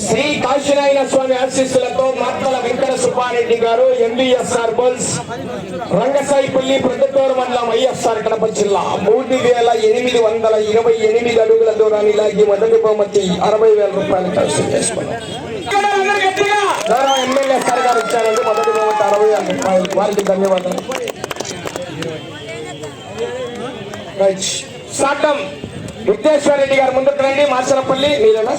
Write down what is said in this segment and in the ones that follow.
శ్రీ కాశీనాయన స్వామి ఆశీస్సులతో మార్తల వెంకట సుబ్బారెడ్డి గారు ఎంబీఎస్ఆర్ బల్స్ రంగసాయిపల్లి ప్రొద్దుటూరు మండలం ఐఎస్ఆర్ కడప జిల్లా. మూడు వేల ఎనిమిది వందల ఇరవై ఎనిమిది అడుగుల దూరాన్ని లాగి మొదటి బహుమతి అరవై వేల రూపాయలు ఖర్చు చేసుకున్నారు గౌరవ ఎమ్మెల్యే సార్ గారు ఇచ్చారండి. మొదటి బహుమతి అరవై వేల రూపాయలు. వారికి ధన్యవాదాలు. సాటం విఘ్నేశ్వర రెడ్డి గారు ముందుకు రండి. మాచనపల్లి మీరేనా?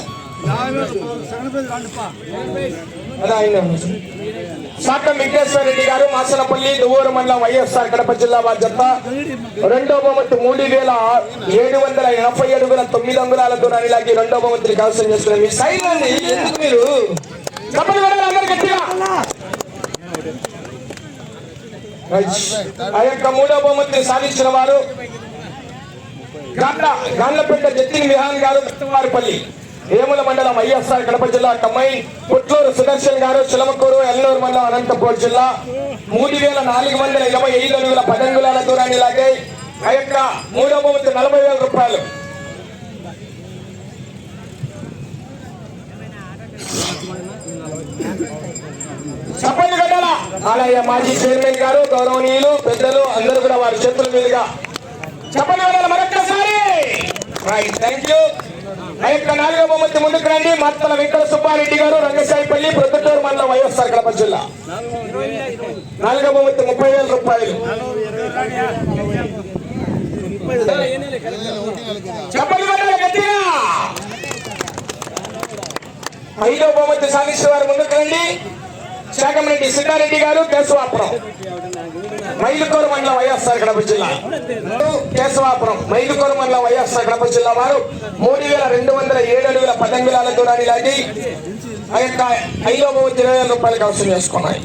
సాటం వెంకటేశ్వర రెడ్డి గారు మాసనపల్లి దువ్వూరు మండలం వైఎస్ఆర్ కడప జిల్లా బాధ్యత రెండో బహుమతి మూడు వేల ఏడు వందల ఎనభై అడుగుల తొమ్మిది అంగుళాల దూరాన్ని లాగి రెండో బహుమతిని కవసం చేస్తున్నారు సైడ్ ఎందుకు మీరు కప్పలు అందరు గట్టిగా? ఆ యొక్క మూడో బహుమతిని సాధించిన వారు గాండ్లపేట జత్తిని విహాన్ గారు వారిపల్లి వేముల మండలం వైఎస్ఆర్ కడప జిల్లా తమ్మై పుట్లూరు సుదర్శన్ గారు చిలమకూరు ఎల్లూరు మండలం అనంతపూర్ జిల్లా. మూడు వేల నాలుగు వందల ఇరవై ఐదు అడుగుల పదంగులాల దూరాన్ని లాగే ఆ యొక్క మూడో బహుమతి నలభై వేల రూపాయలు. చెప్పండి కట్టాల? ఆలయ మాజీ చైర్మన్ గారు గౌరవనీయులు పెద్దలు అందరూ కూడా వారి చేతుల మీదుగా. చెప్పండి కట్టాల మరొక్కసారి? రైట్ థ్యాంక్ యూ ఆ యొక్క నాలుగో బొమ్మతి ముందుకు రండి. మత్తల వెంకట సుబ్బారెడ్డి గారు రంగసాయిపల్లి ప్రొద్దుటూరు మండలం వైఎస్ఆర్ కడప జిల్లా. నాలుగో బొమ్మతి ముప్పై వేల రూపాయలు. చెప్పండి కట్టాల గట్టిగా. ఐదో బహుమతి సాధించిన వారు ముందుకు రండి. శాఖమరెడ్డి సిద్ధారెడ్డి గారు దశవాపురం మైలుకోరు మండలం వైఎస్ఆర్ కడప జిల్లా. కేశవాపురం మైలుకోరు మండలం వైఎస్ఆర్ కడప జిల్లా వారు మూడు వేల రెండు వందల ఏడు అడుగుల పదంగులాల దూరాన్ని లాగి ఆ యొక్క ఐదో బహుమతి ఇరవై వేల రూపాయలకు అవసరం చేసుకున్నాయి.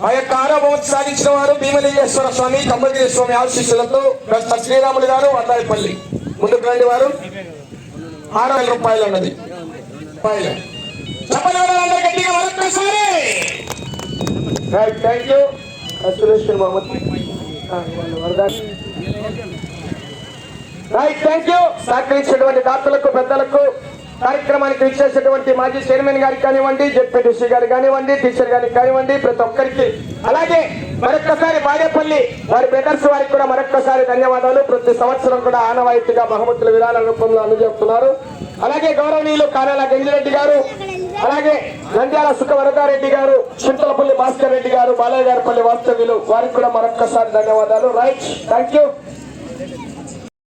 ఆ యొక్క ఆరో బహుమతి సాధించిన వారు భీమలింగేశ్వర స్వామి కంబగిరి స్వామి ఆశీస్సులతో డాక్టర్ శ్రీరాములు గారు వడ్డాయిపల్లి ముందుకు రండి వారు. ఆరు వేల రూపాయలు ఉన్నది. రూపాయలు. చెప్పండి అందరూ గట్టిగా. Right thank you Suresh Mohammed right thank you సహకరించినటువంటి దాతలకు పెద్దలకు కార్యక్రమానికి ఇచ్చేసినటువంటి మాజీ చైర్మన్ గారికి కానివ్వండి జెడ్పీటీసీ గారు కానివ్వండి టీచర్ గారికి కానివ్వండి ప్రతి ఒక్కరికి. అలాగే మరొక్కసారి బాడేపల్లి వారి బ్రదర్స్ వారికి కూడా మరొక్కసారి ధన్యవాదాలు. ప్రతి సంవత్సరం కూడా ఆనవాయితీగా బహుమతుల విధాన రూపంలో అందజేస్తున్నారు. అలాగే గౌరవనీయులు కార్యాల గంజిరెడ్డి గారు అలాగే నంద్యాల సుఖవరదారెడ్డి గారు చింతలపల్లి భాస్కర్ రెడ్డి గారు బాలయ్య గారిపల్లి వాస్తవ్యులు వారికి కూడా మరొక్కసారి ధన్యవాదాలు. Right thank you